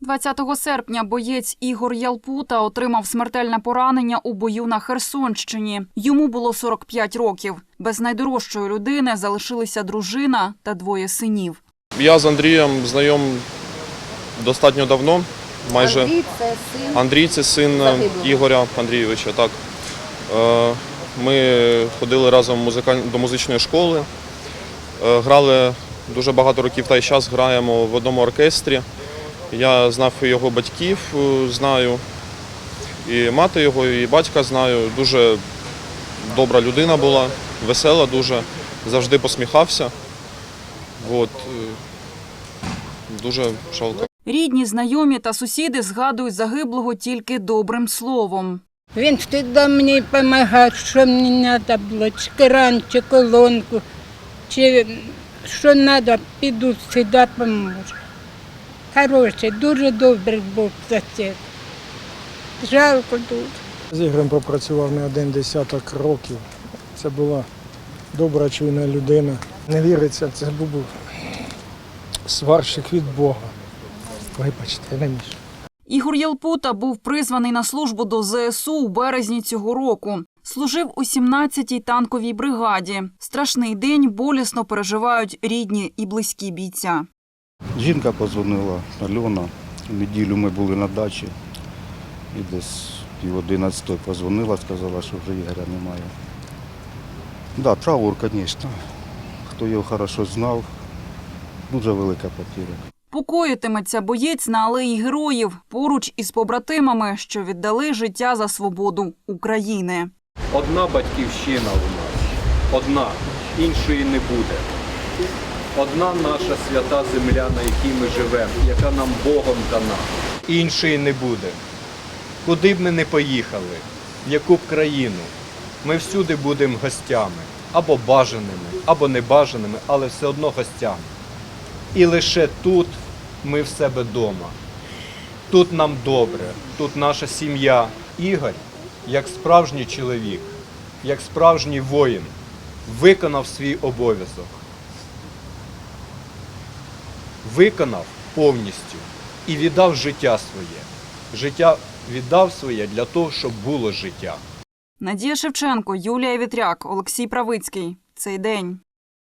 20 серпня боєць Ігор Ялпута отримав смертельне поранення у бою на Херсонщині. Йому було 45 років. Без найдорожчої людини залишилися дружина та двоє синів. Я з Андрієм знайом достатньо давно. Майже Андрій це син. Андрій це син Ігоря Андрійовича. Так. Е, Ми ходили разом до музичної школи, Е, грали дуже багато років та й час граємо в одному оркестрі. Я знав його батьків, е, знаю, і мати його, і батька знаю. Дуже добра людина була, весела дуже, завжди посміхався. От, е, дуже жалко. Рідні, знайомі та сусіди згадують загиблого тільки добрим словом. Він завжди мені допомагав, що мені треба було, чи кран, чи колонку, чи що треба, піду сюди поможу. Хороший, дуже добрий був сосед. Жалко дуже. З Ігорем попрацював не один десяток років. Це була добра, чуйна людина. Не віриться, це був сварщик від Бога. Вибачте, не між. Ігор Ялпута був призваний на службу до ЗСУ у березні цього року. Служив у 17-й танковій бригаді. Страшний день болісно переживають рідні і близькі бійця. Жінка позвонила Альона. В неділю ми були на дачі. І десь пів одинадцятої позвонила, сказала, що вже Ігоря немає. Так, да, траур, звісно. Хто його хорошо знав, дуже велика потеря. Покоїтиметься боєць на алеї героїв поруч із побратимами, що віддали життя за свободу України. Одна батьківщина у нас, одна, іншої не буде. Одна наша свята земля, на якій ми живемо, яка нам Богом дана. Іншої не буде. Куди б ми не поїхали, в яку б країну, ми всюди будемо гостями, або бажаними, або небажаними, але все одно гостями. І лише тут ми в себе вдома. Тут нам добре, тут наша сім'я. Ігор, як справжній чоловік, як справжній воїн, виконав свій обов'язок. Виконав повністю і віддав життя своє. Життя віддав своє для того, щоб було життя. Надія Шевченко, Юлія Вітряк, Олексій Правицький. Цей день.